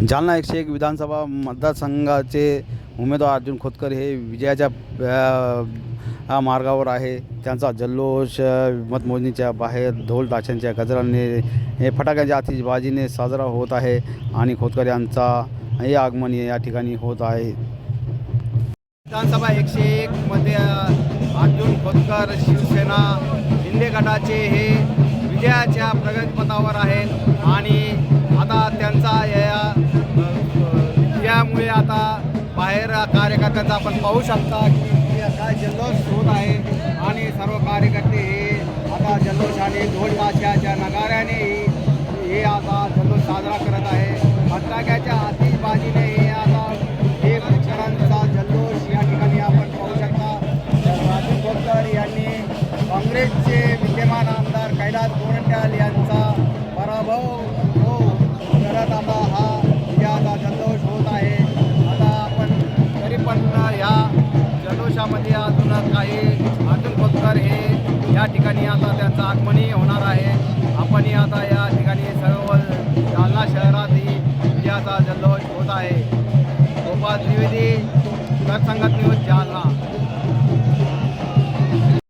जालना एकशे एक विधानसभा मतदारसंघाचे उमेदवार अर्जुन खोतकर हे विजयाच्या मार्गावर आहे. त्यांचा जल्लोष मतमोजणीच्या बाहेर ढोल ताशांच्या गजराने हे फटाक्यांच्या आतिषबाजीने साजरा होत आहे आणि खोतकर यांचा हे आगमन या ठिकाणी होत आहे. विधानसभा एकशे एक मध्ये अर्जुन खोतकर शिवसेना शिंदे गटाचे हे विजयाच्या प्रगतीपथावर आहेत आणि बाहेर कार्यकर्त्यांचा आपण पाहू शकता की काय जल्लोष होत आहे. आणि सर्व कार्यकर्ते हे आता जल्लोषाने ढोलताशाच्या नगाऱ्याने हे- हे आता जल्लोष साजरा करत आहे. फटाक्याच्या आतिषबाजीने हे आता हे खोतकरांचा जल्लोष या ठिकाणी आपण पाहू शकता. राजू खोतकर यांनी काँग्रेसचे विद्यमान आमदार कैलास गोरंट्याल यांचा पराभव हो करत आता जल्लोषामध्ये अजून काही अर्जुन खोतकर हे या ठिकाणी आता त्यांचं आगमनही होणार आहे. आपणही आता या ठिकाणी सर्व जालना शहरातही विजयाचा जल्लोष होत आहे. गोपाल त्रिवेदी सरसंगत न्यूज जालना.